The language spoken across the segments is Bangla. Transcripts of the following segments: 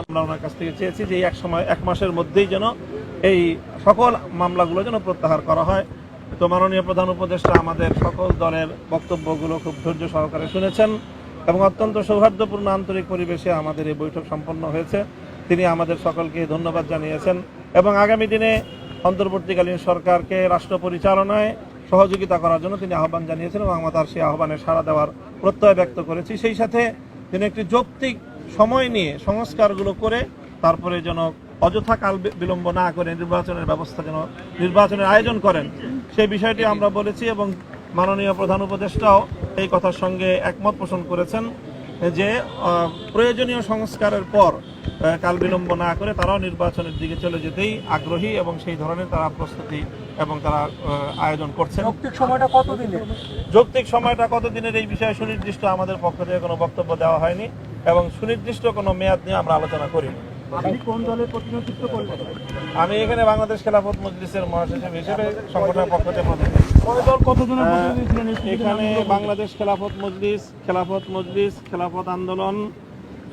আমরা ওনার কাছ থেকে চেয়েছি যে এক সময়, এক মাসের মধ্যেই যেন এই সকল মামলাগুলো যেন প্রত্যাহার করা হয়। তো মাননীয় প্রধান উপদেষ্টা আমাদের সকল দলের বক্তব্যগুলো খুব ধৈর্য সহকারে শুনেছেন এবং অত্যন্ত সৌহার্দ্যপূর্ণ আন্তরিক পরিবেশে আমাদের এই বৈঠক সম্পন্ন হয়েছে। তিনি আমাদের সকলকে ধন্যবাদ জানিয়েছেন এবং আগামী দিনে অন্তর্বর্তীকালীন সরকারকে রাষ্ট্র পরিচালনায় সহযোগিতা করার জন্য তিনি আহ্বান জানিয়েছেন এবং আমরা তার সেই আহ্বানে সাড়া দেওয়ার প্রত্যয় ব্যক্ত করেছি। সেই সাথে তিনি একটি যৌক্তিক সময় নিয়ে সংস্কারগুলো করে তারপরে যেন অযথা কাল বিলম্ব না করে নির্বাচনের ব্যবস্থা যেন নির্বাচনের আয়োজন করেন, সেই বিষয়টি আমরা বলেছি এবং মাননীয় প্রধান উপদেষ্টাও এই কথার সঙ্গে একমত পোষণ করেছেন যে প্রয়োজনীয় সংস্কারের পর কাল বিলম্ব না করে তারাও নির্বাচনের দিকে চলে যেতেই আগ্রহী এবং সেই ধরনের তারা প্রস্তুতি এবং তারা আয়োজন করছেন। যৌক্তিক সময়টা কত দিনের যৌক্তিক সময়টা কতদিনের এই বিষয়ে সুনির্দিষ্ট আমাদের পক্ষ থেকে কোনো বক্তব্য দেওয়া হয়নি এবং সুনির্দিষ্ট কোনো মেয়াদ নিয়ে আমরা আলোচনা করবেন আমি এখানে বাংলাদেশ খেলাফত মজলিসের মহাসচিব হিসেবে সংগঠনের পক্ষ থেকে এখানে বাংলাদেশ খেলাফত মজলিস খেলাফত মজলিস খেলাফত আন্দোলন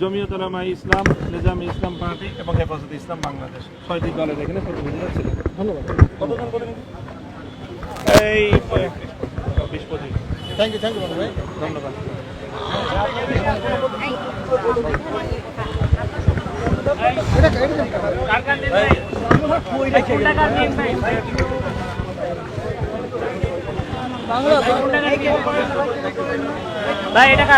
জমিয়ত উলামা ইসলাম নিজাম ইসলাম পার্টি এবং হেফাজত ইসলাম বাংলাদেশ। ছয়টি দলের এখানে প্রতিনিধিরা ছিলেন ধন্যবাদ। কতজন প্রতিনিধি এই বিশ পঁচিশ। থ্যাংক ইউ থ্যাংক ইউ ভাই। ধন্যবাদ। ভাই? এটা